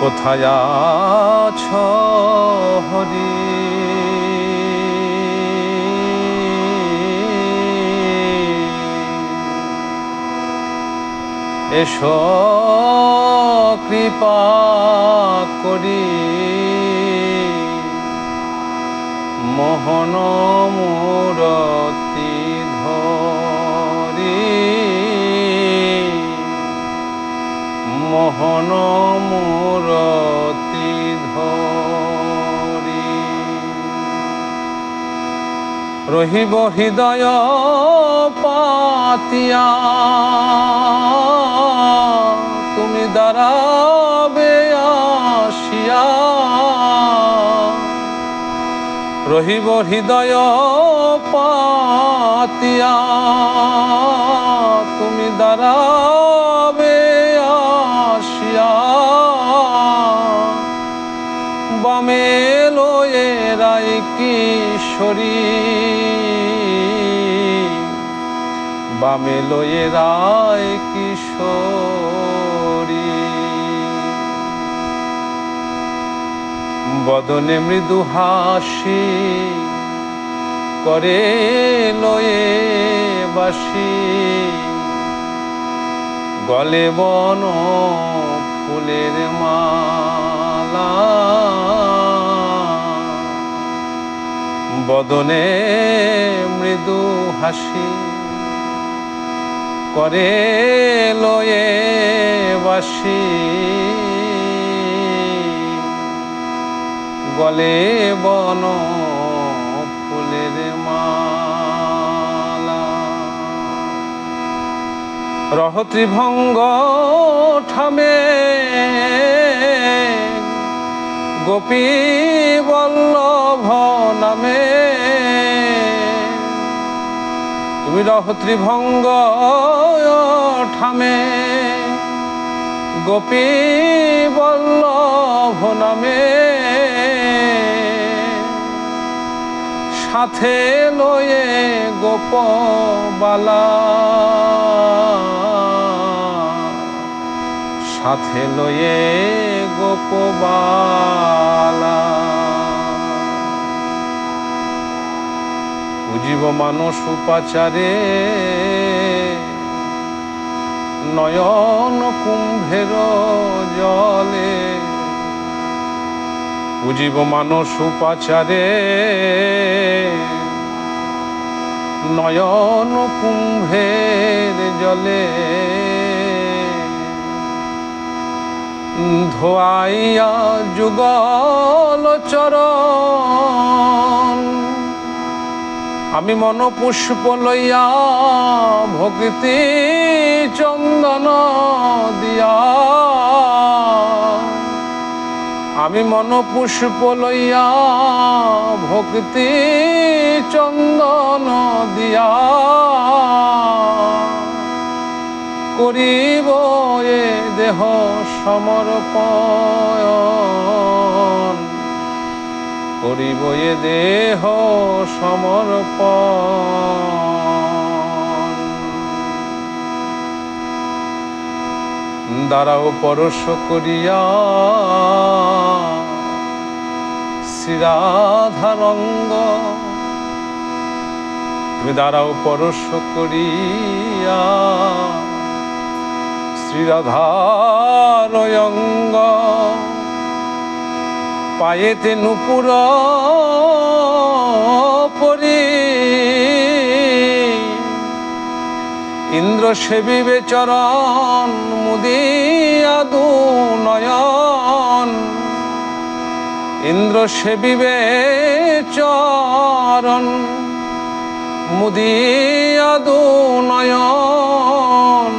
কোথায় আছ এসো কৃপা করি। মোহন মূরতি ধরি। মোহন মূরতি ধরি। রহিব হৃদয় পাতিয়া তুমি দাঁড়াবে রহিব হৃদয় পাতিয়া। তুমি দাঁড়াবে আসিয়া। বামে লয়ে রাই কিশোরী। বামে লয়ে রায় কিশোরী। বদনে মৃদু হাসি করে লয়ে বাসি। গলে বন ফুলের মালা। বদনে মৃদু হাসি করে লয়ে বাসি। গলে বন ফুলের মালা। রহত্রি ভঙ্গ ঠামে গোপী বল্লভ নামে। তুমি রহত্রি ভঙ্গ ঠামে গোপী বল্লভ সাথে লয়ে গোপবালা। সাথে লয়ে গোপবালা। উজীব মানুষ উপাচারে নয়ন কুম্ভের জলে। উজীব মানুষ উপাচারে। নয়ন কুম্ভের জলে ধোয়াইয়া যুগল চরণ। আমি মন পুষ্প লইয়া ভক্তি চন্দন দিয়া আমি মন পুষ্প লইয়া ভক্তি চন্দন দিয়া করিব এ দেহ সমর্পণ। করিব এ দেহ সমর্পণ। দাঁড়াও পরশ করিয়া শ্রীরাধারঙ্গ তুমি দাঁড়াও পরশ করিয়া শ্রীরাধারয়ঙ্গ পায়েতে নুপুর পরি। ইন্দ্র সেবিবে চরণ মুদিয়া দু ইন্দ্র সেবিবে চরণ মুদিয়া দু নয়ন।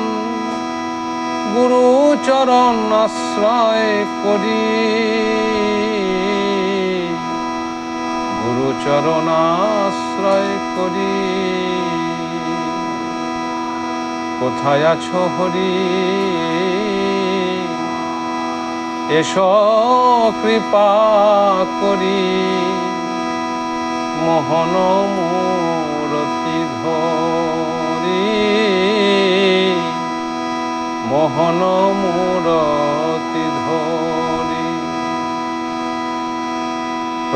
গুরু চরণ আশ্রয় করি। গুরু চরণ আশ্রয় করি। কোথায় আছো হরি? এসো কৃপা করি। মোহন মূরতি ধরি। মোহন মূরতি ধরি।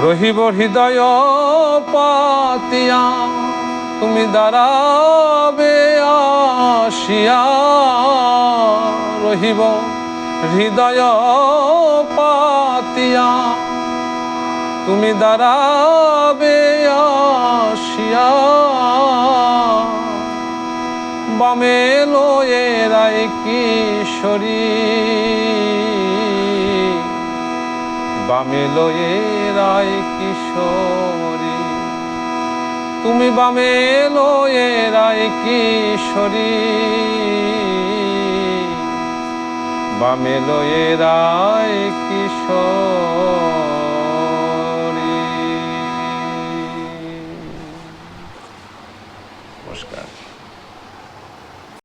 রহিব হৃদয় পাতিয়া, তুমি দাঁড়াবে আসিয়া রহিব হৃদয় পাতিয়া, তুমি দাঁড়াবে বামে লয়ে রায় কিশোরী, বামে লয়ে রায় কিশোরী। তুমি বামে লয়ে রায় কিশোরী। বামে লয়ে রায় কিশোরী।